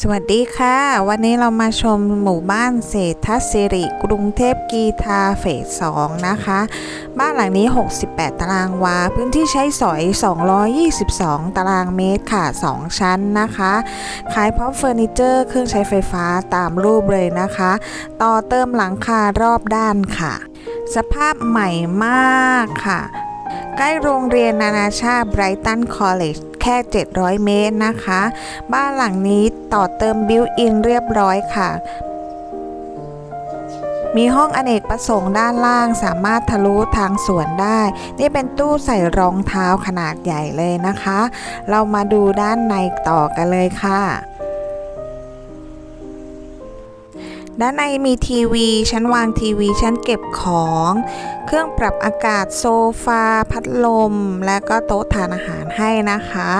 สวัสดีค่ะ วันนี้เรามาชมหมู่บ้านเศรษฐศิริ กรุงเทพกีทาเฟส2นะคะ บ้านหลังนี้ 68 ตารางวา พื้นที่ใช้สอย 222 ตารางเมตรค่ะ 2 ชั้นนะคะ ขายพร้อมเฟอร์นิเจอร์ เครื่องใช้ไฟฟ้าตามรูปเลยนะคะ ต่อเติมหลังคารอบด้านค่ะ สภาพใหม่มากค่ะ ใกล้โรงเรียนนานาชาติไบรตันคอลเลจ แค่ 700 เมตรนะคะ บ้านหลังนี้ต่อเติมบิวอินเรียบร้อยค่ะ มีห้องอเนกประสงค์ด้านล่างสามารถทะลุทางสวนได้ นี่เป็นตู้ใส่รองเท้าขนาดใหญ่เลยนะคะ เรามาดูด้านในต่อกันเลยค่ะ ด้านในมีทีวีชั้นวางทีวีชั้นเก็บของ เครื่องปรับอากาศโซฟา พัดลม และก็โต๊ะทานอาหารให้นะคะ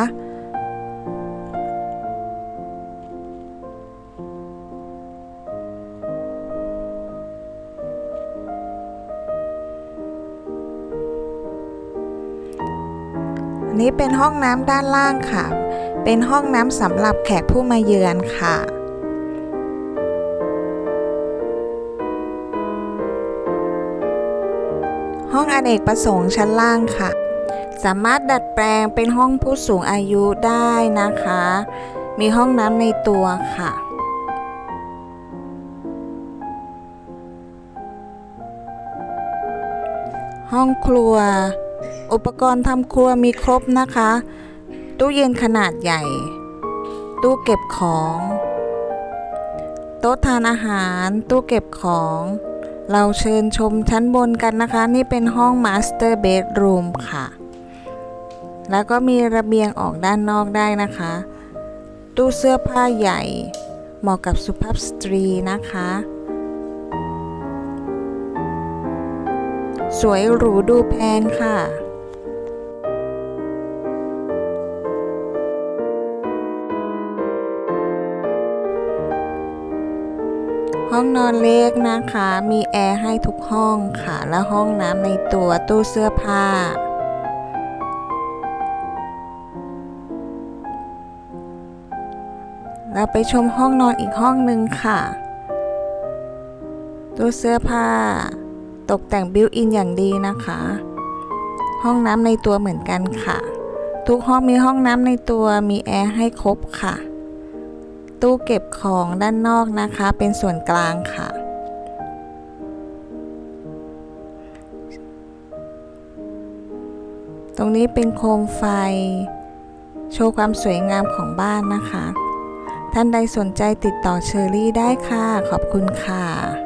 อันนี้เป็นห้องน้ำด้านล่างค่ะ เป็นห้องน้ำสำหรับแขกผู้มาเยือนค่ะ ห้องอเนกประสงค์ชั้นล่างค่ะ สามารถดัดแปลงเป็นห้องผู้สูงอายุได้นะคะ มีห้องน้ำในตัวค่ะห้องครัว อุปกรณ์ทำครัวมีครบนะคะ ตู้เย็นขนาดใหญ่ ตู้เก็บของ โต๊ะทานอาหาร ตู้เก็บของ เราเชิญชมชั้นบนกันนะคะ นี่เป็นห้องมาสเตอร์เบดรูมค่ะ แล้วก็มีระเบียงออกด้านนอกได้นะคะ ตู้เสื้อผ้าใหญ่ เหมาะกับสุภาพสตรีนะคะ สวยหรูดูแพงค่ะ ห้องนอนเล็กนะคะ มีแอร์ให้ทุกห้องค่ะ และห้องน้ำในตัวตู้เสื้อผ้า เราไปชมห้องนอนอีกห้องหนึ่งค่ะ ตู้เสื้อผ้า ตกแต่งบิวอินอย่างดีนะคะ ห้องน้ำในตัวเหมือนกันค่ะ ทุกห้องมีห้องน้ำในตัว มีแอร์ให้ครบค่ะ ตู้เก็บของด้านนอกนะคะ เป็นส่วนกลางค่ะ ตรงนี้เป็นโคมไฟ โชว์ความสวยงามของบ้านนะคะ ท่านใดสนใจติดต่อเชอรี่ได้ค่ะ ขอบคุณค่ะ